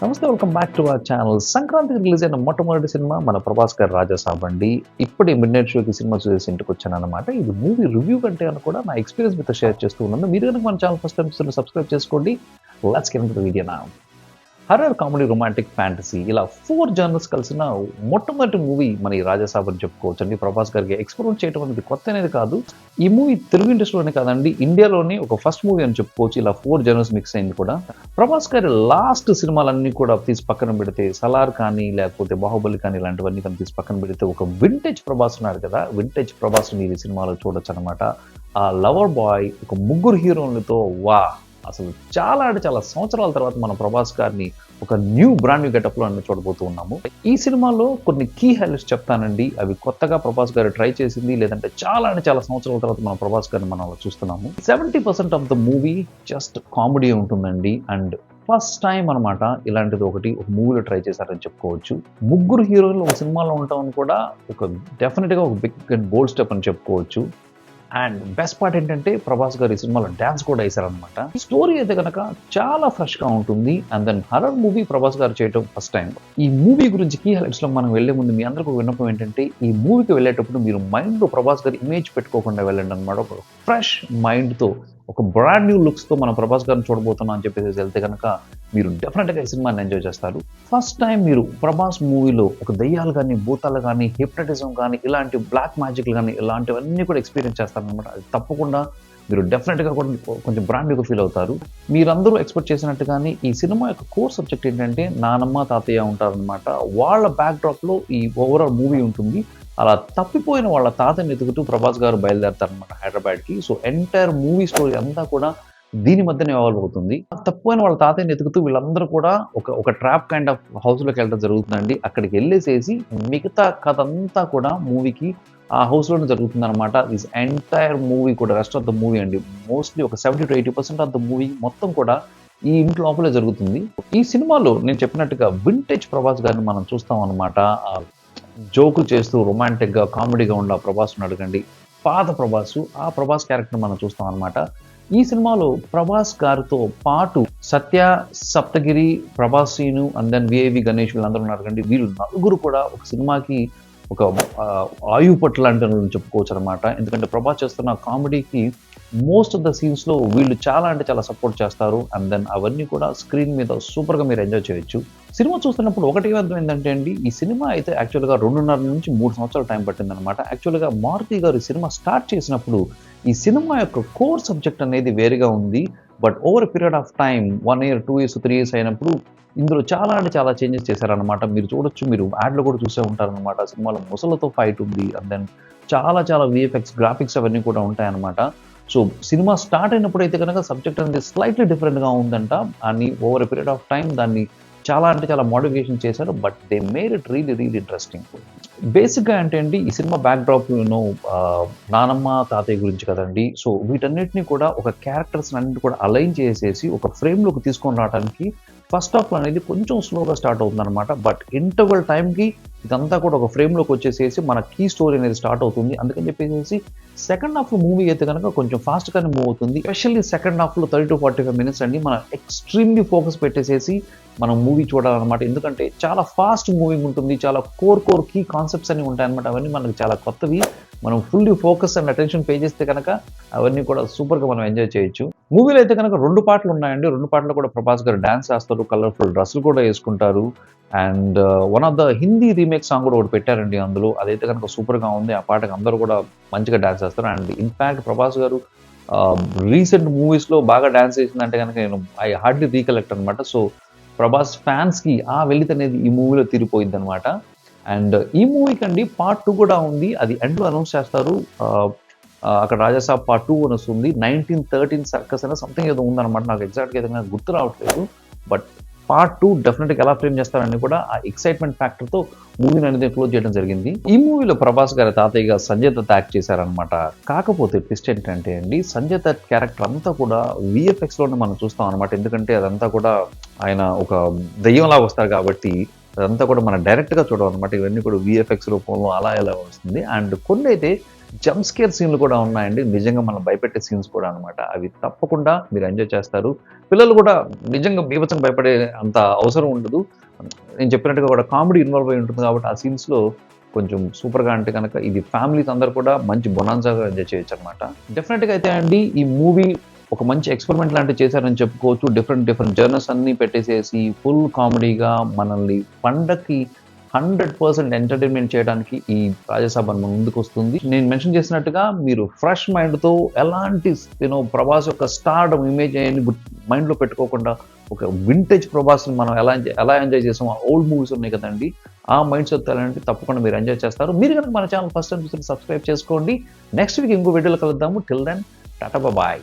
నమస్తే welcome back to our channel సంక్రాంతికి release అయిన మొట్టమొదటి సినిమా మన ప్రభాస్ గారు రాజాసాబ్ అండి. ఇప్పుడే మిడ్ నైట్ షోకి సినిమా చూసేసి ఇంటికి వచ్చాను అనమాట ఇది మూవీ రివ్యూ కంటే అని కూడా నా ఎక్స్పీరియన్స్ మీతో షేర్ చేస్తూ ఉన్నాను మీరు కనుక మన ఛానల్ ఫస్ట్ టైం సబ్స్క్రైబ్ చేసుకోండి. లెట్స్ కెన్ వీడియో నా హర్రర్ కామెడీ రొమాంటిక్ ఫ్యాంటసీ ఇలా ఫోర్ జర్నల్స్ కలిసిన మొట్టమొదటి మూవీ మన ఈ రాజాసాబ్ అని చెప్పుకోవచ్చు అండి ప్రభాస్ గారికి ఎక్స్ప్లోర్ చేయడం అనేది కొత్త అనేది కాదు. ఈ మూవీ తెలుగు ఇండస్ట్రీలోనే కాదండి ఇండియాలోనే ఒక ఫస్ట్ మూవీ అని చెప్పుకోవచ్చు. ఇలా ఫోర్ జర్నల్స్ మిక్స్ అయింది కూడా. ప్రభాస్ గారి లాస్ట్ సినిమాలన్నీ కూడా తీసి పక్కన పెడితే సలార్ కానీ లేకపోతే బాహుబలి కానీ ఇలాంటివన్నీ కానీ తీసి పక్కన పెడితే ఒక వింటేజ్ ప్రభాస్ ఉన్నారు కదా. వింటేజ్ ప్రభాస్ మీరు ఈ సినిమాలో చూడొచ్చు అనమాట ఆ లవర్ బాయ్ ఒక ముగ్గురు హీరోలతో వా అసలు చాలా అంటే చాలా సంవత్సరాల తర్వాత మన ప్రభాస్ గారిని ఒక న్యూ బ్రాండ్ న్యూ గెటప్లో అన్ని చూడబోతూ ఉన్నాము. ఈ సినిమాలో కొన్ని కీ హైలైట్స్ చెప్తానండి. అవి కొత్తగా ప్రభాస్ గారు ట్రై చేసింది లేదంటే చాలా అంటే చాలా సంవత్సరాల తర్వాత మన ప్రభాస్ గారిని మనం చూస్తున్నాము. Seventy percent of the movie just comedy ఉంటుందండి. అండ్ ఫస్ట్ టైం అనమాట ఇలాంటిది ఒకటి ఒక మూవీలో ట్రై చేశారని చెప్పుకోవచ్చు. ముగ్గురు హీరోలు ఒక సినిమాలో ఉంటామని కూడా ఒక డెఫినెట్గా ఒక బిగ్ అండ్ బోల్డ్ స్టెప్ అని చెప్పుకోవచ్చు. అండ్ బెస్ట్ పార్ట్ ఏంటంటే ప్రభాస్ గారు ఈ సినిమాలో డ్యాన్స్ కూడా వేశారనమాట స్టోరీ అయితే కనుక చాలా ఫ్రెష్గా ఉంటుంది. And then horror movie Prabhas గారు చేయడం ఫస్ట్ టైం. ఈ మూవీ గురించి కీ హైలైట్స్లో మనం వెళ్ళే ముందు మీ అందరికీ విన్నపం ఏంటంటే ఈ మూవీకి వెళ్ళేటప్పుడు మీరు మైండ్లో ప్రభాస్ గారి ఇమేజ్ పెట్టుకోకుండా వెళ్ళండి అనమాట ఒక ఫ్రెష్ మైండ్తో ఒక బ్రాండ్ న్యూ లుక్స్తో మనం ప్రభాస్ గారిని చూడబోతున్నాం అని చెప్పేసి వెళ్తే కనుక మీరు డెఫినెట్గా ఈ సినిమాని ఎంజాయ్ చేస్తారు. ఫస్ట్ టైం మీరు ప్రభాస్ మూవీలో ఒక దయ్యాలు కానీ భూతాలు కానీ హిప్నటిజం కానీ ఇలాంటి బ్లాక్ మ్యాజిక్లు కానీ ఇలాంటివన్నీ కూడా ఎక్స్పీరియన్స్ చేస్తారనమాట అది తప్పకుండా మీరు డెఫినెట్గా కూడా కొంచెం బ్రాండ్గా ఫీల్ అవుతారు. మీరందరూ ఎక్స్పెక్ట్ చేసినట్టుగానే ఈ సినిమా యొక్క కోర్ సబ్జెక్ట్ ఏంటంటే నానమ్మ తాతయ్య ఉంటారనమాట వాళ్ళ బ్యాక్డ్రాప్లో ఈ ఓవరాల్ మూవీ ఉంటుంది. అలా తప్పిపోయిన వాళ్ళ తాతని ఎదుగుతూ ప్రభాస్ గారు బయలుదేరతారనమాట హైదరాబాద్కి. సో ఎంటైర్ మూవీ స్టోరీ అంతా కూడా దీని మధ్యనే ఇవాల్వ్ అవుతుంది. తప్పిపోయిన వాళ్ళ తాతయ్యని ఎదుగుతూ వీళ్ళందరూ కూడా ఒక ఒక ట్రాప్ కైండ్ ఆఫ్ హౌస్లోకి వెళ్ళడం జరుగుతుందండి. అక్కడికి వెళ్ళేసేసి మిగతా కథ అంతా కూడా మూవీకి ఆ హౌస్లోనే జరుగుతుంది అనమాట దిస్ ఎంటైర్ మూవీ కూడా రెస్ట్ ఆఫ్ ద మూవీ అండి. మోస్ట్లీ ఒక seventy two eighty percent of the movie మొత్తం కూడా ఈ ఇంటి లోపలే జరుగుతుంది. ఈ సినిమాలో నేను చెప్పినట్టుగా వింటేజ్ ప్రభాస్ గారిని మనం చూస్తాం అనమాట జోకులు చేస్తూ రొమాంటిక్గా కామెడీగా ఉన్న ప్రభాస్ అడగండి. పాత ప్రభాస్ ఆ ప్రభాస్ క్యారెక్టర్ మనం చూస్తాం అనమాట ఈ సినిమాలో ప్రభాస్ గారితో పాటు సత్య సప్తగిరి ప్రభాసీను అండ్ దెన్ విఏవి గణేష్ వీళ్ళందరూ ఉన్నారు కండి వీళ్ళు నలుగురు కూడా ఒక సినిమాకి ఒక ఆయుపట్ల అంటే చెప్పుకోవచ్చు అనమాట ఎందుకంటే ప్రభాస్ చేస్తున్న కామెడీకి మోస్ట్ ఆఫ్ ద సీన్స్లో వీళ్ళు చాలా అంటే చాలా సపోర్ట్ చేస్తారు. అండ్ దెన్ అవన్నీ కూడా స్క్రీన్ మీద సూపర్గా మీరు ఎంజాయ్ చేయొచ్చు. సినిమా చూస్తున్నప్పుడు ఒకటి అర్థం ఏంటంటే అండి ఈ సినిమా అయితే యాక్చువల్గా రెండున్నర నుంచి మూడు సంవత్సరాల టైం పట్టిందనమాట యాక్చువల్గా మారుతి గారు సినిమా స్టార్ట్ చేసినప్పుడు ఈ సినిమా యొక్క కోర్ సబ్జెక్ట్ అనేది వేరుగా ఉంది. But over period of time one year two years three years అయినప్పుడు ఇందులో చాలా అంటే చాలా చేంజెస్ చేశారనమాట మీరు చూడొచ్చు మీరు యాడ్లో కూడా చూసే ఉంటారనమాట సినిమాలో ముసలతో ఫైట్ ఉంది. అండ్ దెన్ చాలా చాలా విఎఫ్ఎక్స్ గ్రాఫిక్స్ అవన్నీ కూడా ఉంటాయన్నమాట. సో సినిమా స్టార్ట్ అయినప్పుడు అయితే కనుక సబ్జెక్ట్ అనేది స్లైట్లీ డిఫరెంట్గా ఉందంట. అని over a period of time దాన్ని చాలా అంటే చాలా మోడిఫికేషన్ చేశారు. But they made it really really interesting బేసిక్గా అంటే అండి ఈ సినిమా బ్యాక్డ్రాప్ యూనో నానమ్మ తాతయ్య గురించి కదండి. సో వీటన్నిటిని కూడా ఒక క్యారెక్టర్స్ అన్నింటి కూడా అలైన్ చేసేసి ఒక ఫ్రేమ్లోకి తీసుకొని రావడానికి ఫస్ట్ హాఫ్ అనేది కొంచెం స్లోగా స్టార్ట్ అవుతుందన్నమాట. బట్ ఇంటర్వల్ టైంకి ఇదంతా కూడా ఒక ఫ్రేమ్లోకి వచ్చేసేసి మన కీ స్టోరీ అనేది స్టార్ట్ అవుతుంది. అందుకని చెప్పేసి సెకండ్ హాఫ్ మూవీ అయితే కనుక కొంచెం ఫాస్ట్గానే మూవ్ అవుతుంది. స్పెషల్లీ సెకండ్ హాఫ్లో thirty to forty five minutes అండి మనం ఎక్స్ట్రీమ్లీ ఫోకస్ పెట్టేసేసి మనం మూవీ చూడాలన్నమాట. ఎందుకంటే చాలా ఫాస్ట్ మూవింగ్ ఉంటుంది. చాలా కోర్ కోర్ కీ కాన్సెప్ట్స్ అన్ని ఉంటాయన్నమాట. అవన్నీ మనకు చాలా కొత్తవి. మనం fully focus and attention pay చేస్తే కనుక అవన్నీ కూడా సూపర్గా మనం ఎంజాయ్ చేయొచ్చు. మూవీలో అయితే కనుక రెండు పాటలు ఉన్నాయండి. రెండు పాటలు కూడా ప్రభాస్ గారు డ్యాన్స్ చేస్తారు. కలర్ఫుల్ డ్రెస్సులు కూడా వేసుకుంటారు. And one of the Hindi remake song కూడా ఒకటి పెట్టారండి అందులో. అదైతే కనుక సూపర్గా ఉంది. ఆ పాటకు అందరూ కూడా మంచిగా డాన్స్ చేస్తారు. అండ్ ఇన్ఫ్యాక్ట్ ప్రభాస్ గారు um, రీసెంట్ మూవీస్లో బాగా డాన్స్ చేసిందంటే కనుక నేను ఐ హార్డ్లీ రీకలెక్ట్ అనమాట సో ప్రభాస్ ఫ్యాన్స్కి ఆ వెలిత అనేది ఈ మూవీలో తీరిపోయింది అనమాట అండ్ ఈ మూవీకి అండి పార్ట్ టూ కూడా ఉంది. అది ఎండ్లో అనౌన్స్ చేస్తారు. Uh, అక్కడ రాజాసాబ్ పార్ట్ టూ అని వస్తుంది. నైన్టీన్ థర్టీన్ సర్కస్ అనే సంథింగ్ ఏదో ఉందన్నమాట. నాకు ఎగ్జాక్ట్గా ఏదైనా గుర్తు రావట్లేదు. బట్ పార్ట్ టూ డెఫినెట్గా ఎలా ఫ్రేమ్ చేస్తారని కూడా ఆ ఎక్సైట్మెంట్ ఫ్యాక్టర్తో మూవీని అనేది క్లోజ్ చేయడం జరిగింది. ఈ మూవీలో ప్రభాస్ గారి తాతయ్యగా సంజయ్ దత్ యాక్ట్ చేశారనమాట కాకపోతే ట్విస్ట్ ఏంటంటే అండి సంజయ్ దత్ క్యారెక్టర్ అంతా కూడా విఎఫ్ఎక్స్లోనే మనం చూస్తాం అనమాట ఎందుకంటే అదంతా కూడా ఆయన ఒక దెయ్యంలాగా వస్తారు కాబట్టి అదంతా కూడా మనం డైరెక్ట్గా చూడడం అనమాట ఇవన్నీ కూడా విఎఫ్ఎక్స్ రూపంలో అలా ఎలా వస్తుంది. అండ్ కొన్ని అయితే జంప్ స్కేర్ సీన్లు కూడా ఉన్నాయండి. నిజంగా మనం భయపెట్టే సీన్స్ కూడా అనమాట అవి తప్పకుండా మీరు ఎంజాయ్ చేస్తారు. పిల్లలు కూడా నిజంగా బీభత్సం భయపడే అంత అవసరం ఉండదు. నేను చెప్పినట్టుగా కూడా కామెడీ ఇన్వాల్వ్ అయి ఉంటుంది కాబట్టి ఆ సీన్స్లో కొంచెం సూపర్గా అంటే కనుక ఇది ఫ్యామిలీస్ అందరూ కూడా మంచి బొనాన్సాగా ఎంజాయ్ చేయొచ్చు అనమాట డెఫినెట్గా అయితే అండి ఈ మూవీ ఒక మంచి ఎక్స్పెరిమెంట్ లాంటివి చేశారని చెప్పుకోవచ్చు. డిఫరెంట్ డిఫరెంట్ జర్నల్స్ అన్ని పెట్టేసేసి ఫుల్ కామెడీగా మనల్ని పండక్కి హండ్రెడ్ పర్సెంట్ ఎంటర్టైన్మెంట్ చేయడానికి ఈ రాజసభ మన ముందుకు వస్తుంది నేను మెన్షన్ చేసినట్టుగా మీరు ఫ్రెష్ మైండ్తో ఎలాంటి యూనో ప్రభాస్ యొక్క స్టార్డమ్ ఇమేజ్ అయ్యి మైండ్లో పెట్టుకోకుండా ఒక వింటేజ్ ప్రభాస్ని మనం ఎలా ఎంజాయ్ ఎలా ఎంజాయ్ చేసాం ఓల్డ్ మూవీస్ ఉన్నాయి కదండి. ఆ మైండ్ సెట్ అలాంటి తప్పకుండా మీరు ఎంజాయ్ చేస్తారు. మీరు కనుక మన ఛానల్ ఫస్ట్ టైం చూసి సబ్స్క్రైబ్ చేసుకోండి. నెక్స్ట్ వీక్ ఇంకో వీడియోలో కలుద్దాము. Till then Tata bye